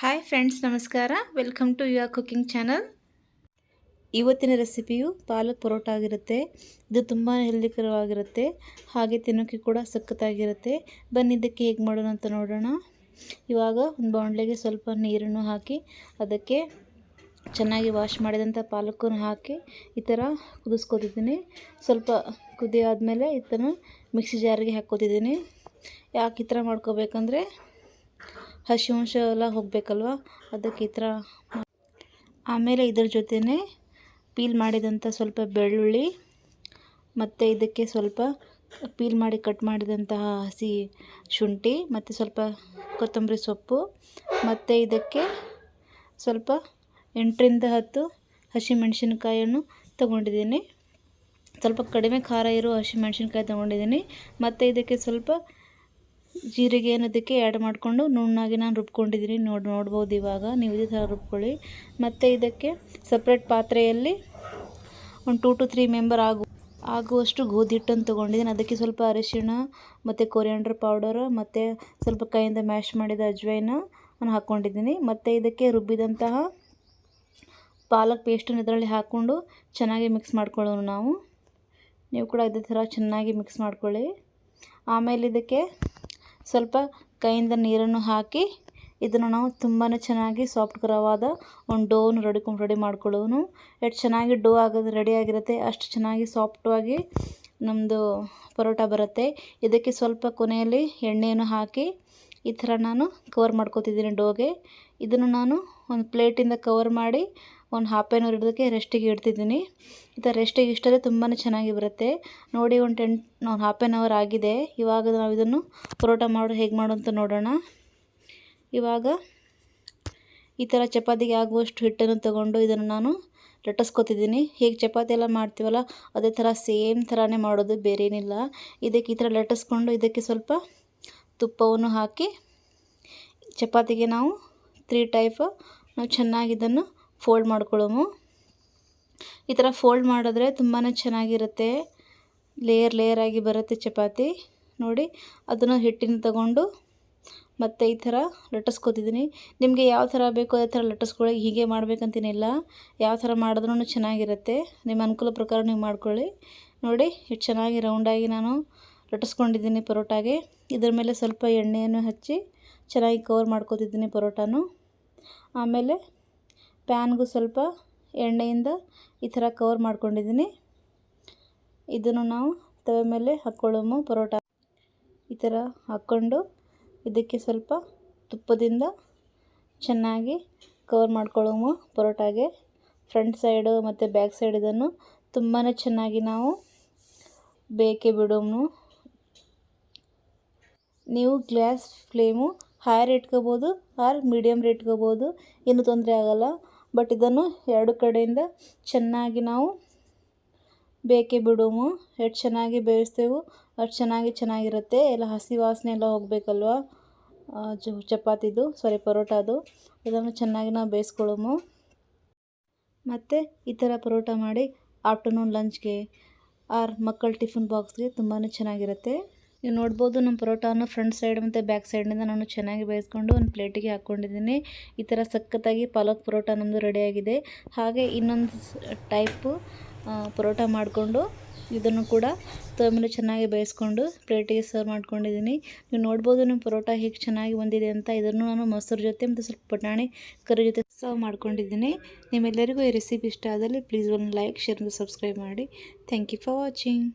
Hi friends ನಮಸ್ಕಾರ. Welcome to your cooking channel ಇವತ್ತಿನ ರೆಸಿಪಿಯು ಪಾಲಕ್ ಪರೋಟ ಆಗಿರುತ್ತೆ. ಇದು ತುಂಬಾ ಹೆಲ್ದಿಕರವಾಗಿರುತ್ತೆ. ಹಾಗೆ ತಿನ್ನೋಕ್ಕೆ ಕೂಡ ಸಖತ್ತಾಗಿರುತ್ತೆ. ಬನ್ನಿ, ಇದಕ್ಕೆ ಹೇಗೆ ಮಾಡೋಣ ಅಂತ ನೋಡೋಣ. ಇವಾಗ ಒಂದು ಬಾಣಲೆಗೆ ಸ್ವಲ್ಪ ನೀರನ್ನು ಹಾಕಿ ಅದಕ್ಕೆ ಚೆನ್ನಾಗಿ ವಾಶ್ ಮಾಡಿದಂಥ ಪಾಲಕನ್ನು ಹಾಕಿ ಈ ಥರ ಕುದಿಸ್ಕೊತಿದ್ದೀನಿ. ಸ್ವಲ್ಪ ಕುದಿ ಆದಮೇಲೆ ಇದನ್ನು ಮಿಕ್ಸಿ ಜಾರಿಗೆ ಹಾಕ್ಕೋತಿದ್ದೀನಿ. ಯಾಕೆ ಈ ಥರ ಮಾಡ್ಕೋಬೇಕಂದ್ರೆ ಹಸಿ ಅಂಶ ಎಲ್ಲ ಹೋಗಬೇಕಲ್ವ? ಅದಕ್ಕೆ ಈ ಥರ ಆಮೇಲೆ ಇದ್ರ ಜೊತೆನೇ ಪೀಲ್ ಮಾಡಿದಂಥ ಸ್ವಲ್ಪ ಬೆಳ್ಳುಳ್ಳಿ ಮತ್ತು ಇದಕ್ಕೆ ಸ್ವಲ್ಪ ಪೀಲ್ ಮಾಡಿ ಕಟ್ ಮಾಡಿದಂತಹ ಹಸಿ ಶುಂಠಿ ಮತ್ತು ಸ್ವಲ್ಪ ಕೊತ್ತಂಬರಿ ಸೊಪ್ಪು ಮತ್ತು ಇದಕ್ಕೆ ಸ್ವಲ್ಪ ಎಂಟರಿಂದ ಹತ್ತು ಹಸಿಮೆಣಸಿನ್ಕಾಯನ್ನು ತೊಗೊಂಡಿದ್ದೀನಿ. ಸ್ವಲ್ಪ ಕಡಿಮೆ ಖಾರ ಇರೋ ಹಸಿಮೆಣಸಿನ್ಕಾಯಿ ತೊಗೊಂಡಿದ್ದೀನಿ. ಮತ್ತು ಇದಕ್ಕೆ ಸ್ವಲ್ಪ ಜೀರಿಗೆ ಅನ್ನೋದಕ್ಕೆ ಆ್ಯಡ್ ಮಾಡಿಕೊಂಡು ನುಣ್ಣಾಗಿ ನಾನು ರುಬ್ಕೊಂಡಿದ್ದೀನಿ ನೋಡಿ, ನೋಡ್ಬೋದು ಇವಾಗ. ನೀವು ಇದೇ ಥರ ರುಬ್ಕೊಳ್ಳಿ. ಮತ್ತು ಇದಕ್ಕೆ ಸಪ್ರೇಟ್ ಪಾತ್ರೆಯಲ್ಲಿ ಒಂದು ಟೂ ಟು ತ್ರೀ ಮೆಂಬರ್ ಆಗು, ಆಗುವಷ್ಟು ಗೋಧಿ ಹಿಟ್ಟನ್ನು ತೊಗೊಂಡಿದ್ದೀನಿ ಅದಕ್ಕೆ ಸ್ವಲ್ಪ ಅರಿಶಿಣ, ಮತ್ತು ಕೊರಿಯಾಂಡ್ರ್ ಪೌಡರ್ ಮತ್ತು ಸ್ವಲ್ಪ ಕೈಯಿಂದ ಮ್ಯಾಶ್ ಮಾಡಿದ ಅಜ್ವೈನ ನಾನು ಹಾಕ್ಕೊಂಡಿದ್ದೀನಿ ಮತ್ತು ಇದಕ್ಕೆ ರುಬ್ಬಿದಂತಹ ಪಾಲಕ್ ಪೇಸ್ಟನ್ನು ಇದರಲ್ಲಿ ಹಾಕ್ಕೊಂಡು ಚೆನ್ನಾಗಿ ಮಿಕ್ಸ್ ಮಾಡ್ಕೊಳ್ಳೋಣ ನಾವು. ನೀವು ಕೂಡ ಇದೇ ಥರ ಚೆನ್ನಾಗಿ ಮಿಕ್ಸ್ ಮಾಡ್ಕೊಳ್ಳಿ. ಆಮೇಲೆ ಇದಕ್ಕೆ ಸ್ವಲ್ಪ ಕೈಯಿಂದ ನೀರನ್ನು ಹಾಕಿ ಇದನ್ನು ನಾವು ತುಂಬಾ ಚೆನ್ನಾಗಿ ಸಾಫ್ಟ್ ಕರವಾದ ಒಂದು ಡೋವನ್ನು ರೆಡಿ ರೆಡಿ ಮಾಡ್ಕೊಳ್ಳೋನು. ಎಷ್ಟು ಚೆನ್ನಾಗಿ ಡೋ ಆಗೋದು ರೆಡಿ ಆಗಿರುತ್ತೆ, ಅಷ್ಟು ಚೆನ್ನಾಗಿ ಸಾಫ್ಟಾಗಿ ನಮ್ಮದು ಪರೋಟ ಬರುತ್ತೆ. ಇದಕ್ಕೆ ಸ್ವಲ್ಪ ಕೊನೆಯಲ್ಲಿ ಎಣ್ಣೆಯನ್ನು ಹಾಕಿ ಈ ಥರ ನಾನು ಕವರ್ ಮಾಡ್ಕೋತಿದ್ದೀನಿ ಡೋಗೆ ಇದನ್ನು ನಾನು ಒಂದು ಪ್ಲೇಟಿಂದ ಕವರ್ ಮಾಡಿ ಒಂದು ಹಾಫ್ ಆನ್ ಅವರ್ ಇಡೋದಕ್ಕೆ ರೆಸ್ಟಿಗೆ ಇಡ್ತಿದ್ದೀನಿ. ಈ ಥರ ರೆಸ್ಟಿಗೆ ಇಷ್ಟರೆ ತುಂಬಾ ಚೆನ್ನಾಗಿ ಬರುತ್ತೆ. ನೋಡಿ ಒಂದು ಟೆನ್ ಒಂದು ಹಾಫ್ ಆನ್ ಅವರ್ ಆಗಿದೆ. ಇವಾಗ ನಾವು ಇದನ್ನು ಪರೋಟ ಮಾಡೋ, ಹೇಗೆ ಮಾಡು ಅಂತ ನೋಡೋಣ. ಇವಾಗ ಈ ಥರ ಚಪಾತಿಗೆ ಆಗುವಷ್ಟು ಹಿಟ್ಟನ್ನು ತಗೊಂಡು ಇದನ್ನು ನಾನು ಲಟ್ಟಿಸ್ಕೊತಿದ್ದೀನಿ. ಹೇಗೆ ಚಪಾತಿ ಎಲ್ಲ ಮಾಡ್ತೀವಲ್ಲ, ಅದೇ ಥರ ಸೇಮ್ ಥರನೇ ಮಾಡೋದು ಬೇರೆ ಏನಿಲ್ಲ ಇದಕ್ಕೆ ಈ ಥರ ಲಟ್ಟಿಸ್ಕೊಂಡು ಇದಕ್ಕೆ ಸ್ವಲ್ಪ ತುಪ್ಪವನ್ನು ಹಾಕಿ, ಚಪಾತಿಗೆ ನಾವು ತ್ರೀ ಟೈಪ್ ನಾವು ಚೆನ್ನಾಗಿ ಇದನ್ನು ಫೋಲ್ಡ್ ಮಾಡ್ಕೊಳ್ಳೋಮು. ಈ ಥರ ಫೋಲ್ಡ್ ಮಾಡಿದ್ರೆ ತುಂಬಾ ಚೆನ್ನಾಗಿರುತ್ತೆ. ಲೇಯರ್ ಲೇಯರ್ ಆಗಿ ಬರುತ್ತೆ ಚಪಾತಿ. ನೋಡಿ, ಅದನ್ನು ಹಿಟ್ಟಿನ ತಗೊಂಡು ಮತ್ತು ಈ ಥರ ಲಟ್ಟಿಸ್ಕೊತಿದ್ದೀನಿ ನಿಮಗೆ ಯಾವ ಥರ ಬೇಕೋ ಅದೇ ಥರ ಲಟ್ಟಿಸ್ಕೊಳ್ಳಿ. ಹೀಗೆ ಮಾಡಬೇಕಂತೇನಿಲ್ಲ ಯಾವ ಥರ ಮಾಡಿದ್ರೂ ಚೆನ್ನಾಗಿರುತ್ತೆ. ನಿಮ್ಮ ಅನುಕೂಲ ಪ್ರಕಾರ ನೀವು ಮಾಡ್ಕೊಳ್ಳಿ. ನೋಡಿ ಎಷ್ಟು ಚೆನ್ನಾಗಿ ರೌಂಡಾಗಿ ನಾನು ಲಟ್ಟಿಸ್ಕೊಂಡಿದ್ದೀನಿ ಪರೋಟಾಗೆ. ಇದ್ರ ಮೇಲೆ ಸ್ವಲ್ಪ ಎಣ್ಣೆಯನ್ನು ಹಚ್ಚಿ ಚೆನ್ನಾಗಿ ಕವರ್ ಮಾಡ್ಕೊತಿದ್ದೀನಿ ಪರೋಟಾನು. ಆಮೇಲೆ ಪ್ಯಾನ್ಗೂ ಸ್ವಲ್ಪ ಎಣ್ಣೆಯಿಂದ ಈ ಥರ ಕವರ್ ಮಾಡ್ಕೊಂಡಿದ್ದೀನಿ. ಇದನ್ನು ನಾವು ತವೆ ಮೇಲೆ ಹಾಕ್ಕೊಳ್ಳೋಮು ಪರೋಟ ಈ ಥರ ಹಾಕ್ಕೊಂಡು ಇದಕ್ಕೆ ಸ್ವಲ್ಪ ತುಪ್ಪದಿಂದ ಚೆನ್ನಾಗಿ ಕವರ್ ಮಾಡ್ಕೊಳ್ಳೋಮು ಪರೋಟಾಗೆ. ಫ್ರಂಟ್ ಸೈಡು ಮತ್ತು ಬ್ಯಾಕ್ ಸೈಡ್ ಇದನ್ನು ತುಂಬಾ ಚೆನ್ನಾಗಿ ನಾವು ಬೇಕೇ ಬಿಡೋಮು ನೀವು ಗ್ಲಾಸ್ ಫ್ಲೇಮು ಹೈರ್ ಇಟ್ಕೋಬೋದು ಆರ್ ಮೀಡಿಯಮ್ ಇಟ್ಕೋಬೋದು ಏನೂ ತೊಂದರೆ ಆಗೋಲ್ಲ. ಬಟ್ ಇದನ್ನು ಎರಡು ಕಡೆಯಿಂದ ಚೆನ್ನಾಗಿ ನಾವು ಬೇಕೆ ಬಿಡುವು ಎಷ್ಟು ಚೆನ್ನಾಗಿ ಬೇಯಿಸ್ತೇವೆ ಅಷ್ಟು ಚೆನ್ನಾಗಿ ಚೆನ್ನಾಗಿರುತ್ತೆ. ಎಲ್ಲ ಹಸಿ ವಾಸನೆ ಎಲ್ಲ ಹೋಗಬೇಕಲ್ವ? ಚಪಾತಿದು, ಸಾರಿ, ಪರೋಟಾದು. ಇದನ್ನು ಚೆನ್ನಾಗಿ ನಾವು ಬೇಯಿಸ್ಕೊಳ್ಳೋಮು. ಮತ್ತು ಈ ಥರ ಪರೋಟ ಮಾಡಿ ಆಫ್ಟರ್ನೂನ್ ಲಂಚ್ಗೆ ಆರ್ ಮಕ್ಕಳ ಟಿಫಿನ್ ಬಾಕ್ಸ್ಗೆ ತುಂಬಾ ಚೆನ್ನಾಗಿರುತ್ತೆ. ನೀವು ನೋಡ್ಬೋದು ನಮ್ಮ ಪರೋಟಾನ ಫ್ರಂಟ್ ಸೈಡ್ ಮತ್ತು ಬ್ಯಾಕ್ ಸೈಡ್ನಿಂದ ನಾನು ಚೆನ್ನಾಗಿ ಬೇಯಿಸ್ಕೊಂಡು ಒಂದು ಪ್ಲೇಟಿಗೆ ಹಾಕ್ಕೊಂಡಿದ್ದೀನಿ ಈ ಥರ ಸಖತ್ತಾಗಿ ಪಾಲಕ್ ಪರೋಟ ನಮ್ಮದು ರೆಡಿಯಾಗಿದೆ ಹಾಗೆ ಇನ್ನೊಂದು ಟೈಪು ಪರೋಟ ಮಾಡಿಕೊಂಡು ಇದನ್ನು ಕೂಡ ತಗೊಂಡು ಚೆನ್ನಾಗಿ ಬೇಯಿಸ್ಕೊಂಡು ಪ್ಲೇಟಿಗೆ ಸರ್ವ್ ಮಾಡ್ಕೊಂಡಿದ್ದೀನಿ. ನೀವು ನೋಡ್ಬೋದು ನಿಮ್ಮ ಪರೋಟ ಹೇಗೆ ಚೆನ್ನಾಗಿ ಬಂದಿದೆ ಅಂತ. ಇದನ್ನು ನಾನು ಮೊಸರು ಜೊತೆ ಮತ್ತು ಸ್ವಲ್ಪ ಬಟಾಣಿ ಕರಿ ಜೊತೆ ಸರ್ವ್ ಮಾಡ್ಕೊಂಡಿದ್ದೀನಿ. ನಿಮ್ಮೆಲ್ಲರಿಗೂ ಈ ರೆಸಿಪಿ ಇಷ್ಟ ಆದಲ್ಲಿ ಪ್ಲೀಸ್ ಒಂದು ಲೈಕ್ ಶೇರ್ ಮತ್ತು ಸಬ್ಸ್ಕ್ರೈಬ್ ಮಾಡಿ. Thank you for watching